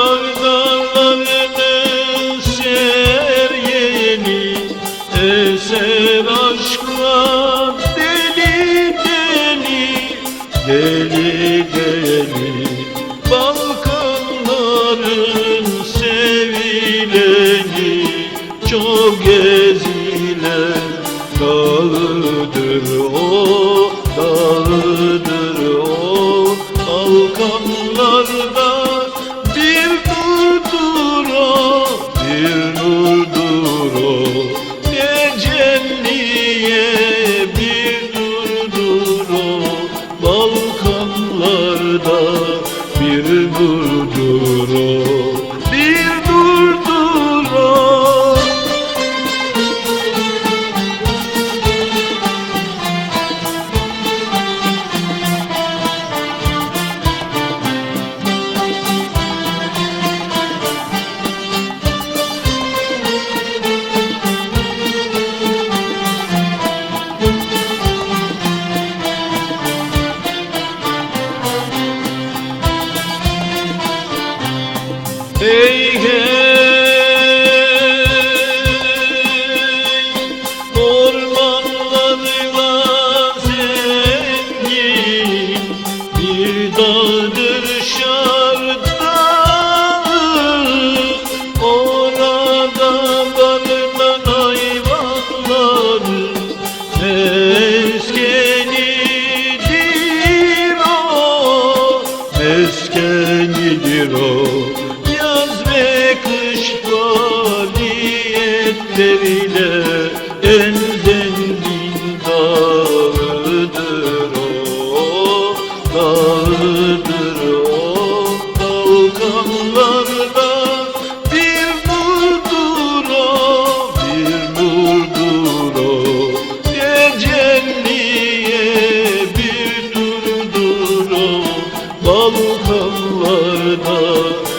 Sevdalarını ser yeni Eser aşkla deli deli. Balkanların sevileni Çok budur o. bir o. Yaz ve kış faaliyetleriyle en zengin dağıdır o. Dağıdır o. Balkanlarda bir burdur o. Bir burdur o. Tecelliye bir durdur o. Balkanlar বোধ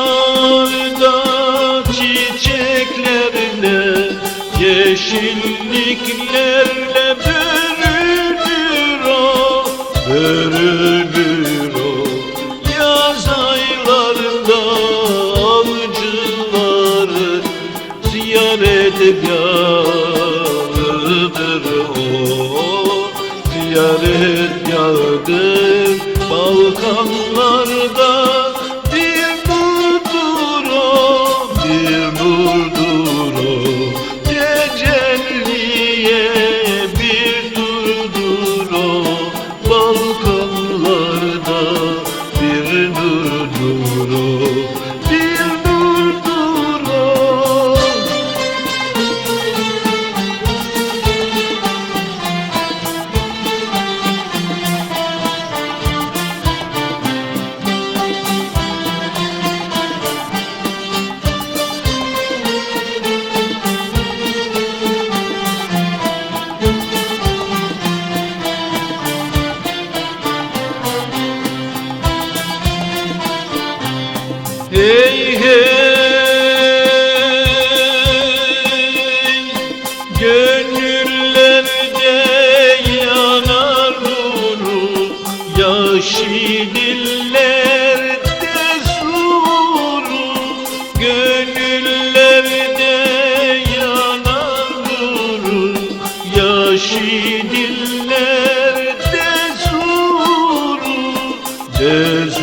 Dağda çiçeklerle Yeşilliklerle bürülür o Bürülür o. Yaz aylarında Avcıları ziyaret yağıdır o. Ziyaret yağıdır duro Hey hey Gönüllerde yanar nuru Yaşı dillerde suru Gönüllerde yanar nuru Yaşı dillerde suru Dez